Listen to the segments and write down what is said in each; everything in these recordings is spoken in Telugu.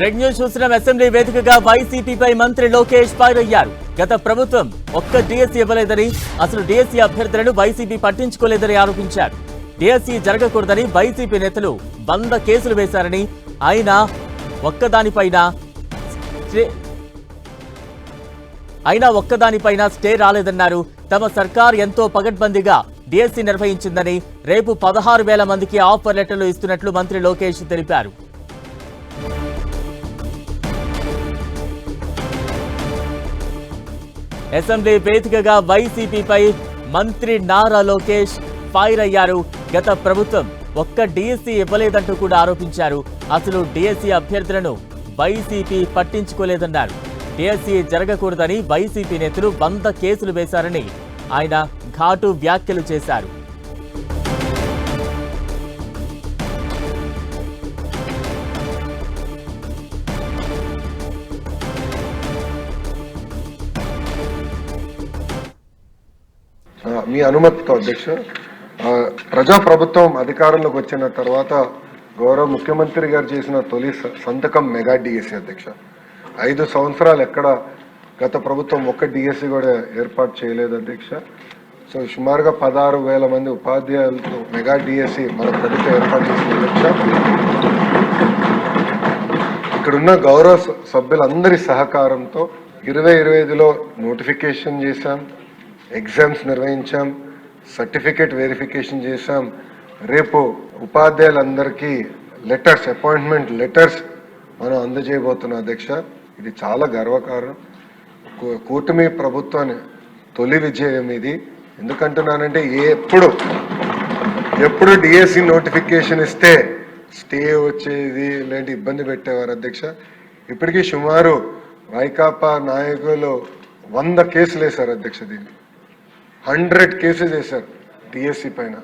బ్రేక్ న్యూస్ చూసిన అసెంబ్లీ వేదికగా వైసీపీపై మంత్రి లోకేష్ ఫైర్ అయ్యారు గత ప్రభుత్వం ఒక్క డిఎస్సీ ఇవ్వలేదని అసలు డిఎస్సీ అభ్యర్థులను వైసీపీ పట్టించుకోలేదని ఆరోపించారు. డిఎస్సీ జరగకూడదని వైసీపీ నేతలు వంద కేసులు వేశారని అయినా ఒక్కదానిపైన స్టే- అయినా ఒక్కదానిపైన స్టే రాలేదన్నారు. తమ సర్కార్ ఎంతో పగడ్బందీగా డిఎస్సీ నిర్వహించిందని రేపు పదహారు వేల మందికి ఆఫర్ లెటర్లు ఇస్తున్నట్లు మంత్రి లోకేష్ తెలిపారు. అసెంబ్లీ వేదికగా వైసీపీపై మంత్రి నారా లోకేష్ ఫైర్ అయ్యారు. గత ప్రభుత్వం ఒక్క డిఎస్సీ ఇవ్వలేదంటూ కూడా ఆరోపించారు. అసలు డిఎస్సీ అభ్యర్థులను వైసీపీ పట్టించుకోలేదన్నారు. డిఎస్సీ జరగకూడదని వైసీపీ నేతలు వంద కేసులు వేశారని ఆయన ఘాటు వ్యాఖ్యలు చేశారు. మీ అనుమతితో అధ్యక్ష. ప్రజాప్రభుత్వం అధికారంలోకి వచ్చిన తర్వాత గౌరవ ముఖ్యమంత్రి గారు చేసిన తొలి స- సంతకం మెగా డిఎస్సి అధ్యక్ష. ఐదు సంవత్సరాలు ఎక్కడ గత ప్రభుత్వం ఒక్క డిఎస్సి కూడా ఏర్పాటు చేయలేదు అధ్యక్ష. సో సుమారుగా పదహారు వేల మంది ఉపాధ్యాయులతో మెగా డిఎస్సి మన ప్రభుత్వం ఏర్పాటు చేసింది అధ్యక్ష. ఇక్కడున్న గౌరవ సభ్యులందరి సహకారంతో ఇరవై ఇరవై ఐదులో నోటిఫికేషన్ చేశాం. ఎగ్జామ్స్ నిర్వహించాం సర్టిఫికేట్ వెరిఫికేషన్ చేశాం. రేపు ఉపాధ్యాయులందరికీ లెటర్స్ అపాయింట్మెంట్ లెటర్స్ మనం అందజేయబోతున్నాం అధ్యక్ష. ఇది చాలా గర్వకారం కూటమి ప్రభుత్వాన్ని తొలి విజయం ఇది. ఎందుకంటున్నానంటే ఎప్పుడు ఎప్పుడు డిఎస్సి నోటిఫికేషన్ ఇస్తే స్టే వచ్చేది ఇలాంటి ఇబ్బంది పెట్టేవారు అధ్యక్ష. ఇప్పటికీ సుమారు వైకాపా నాయకులు వంద కేసులు వేశారు అధ్యక్ష దీన్ని. హండ్రెడ్ కేసెస్ వేశారు డిఎస్సి పైన.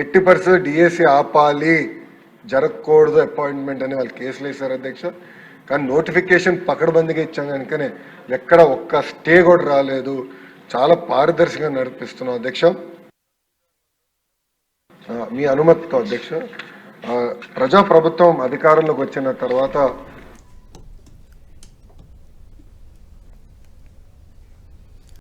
ఎట్టి పరిస్థితి డిఎస్సి ఆపాలి. జరగకూడదు అపాయింట్మెంట్ అని వాళ్ళు కేసులు వేశారు అధ్యక్ష. కానీ నోటిఫికేషన్ పకడ్బందీగా ఇచ్చాం కనుకనే ఎక్కడ ఒక్క స్టే కూడా రాలేదు. చాలా పారదర్శకంగా నడిపిస్తున్నాం అధ్యక్ష. మీ అనుమతితో అధ్యక్ష. ప్రజాప్రభుత్వం అధికారంలోకి వచ్చిన తర్వాత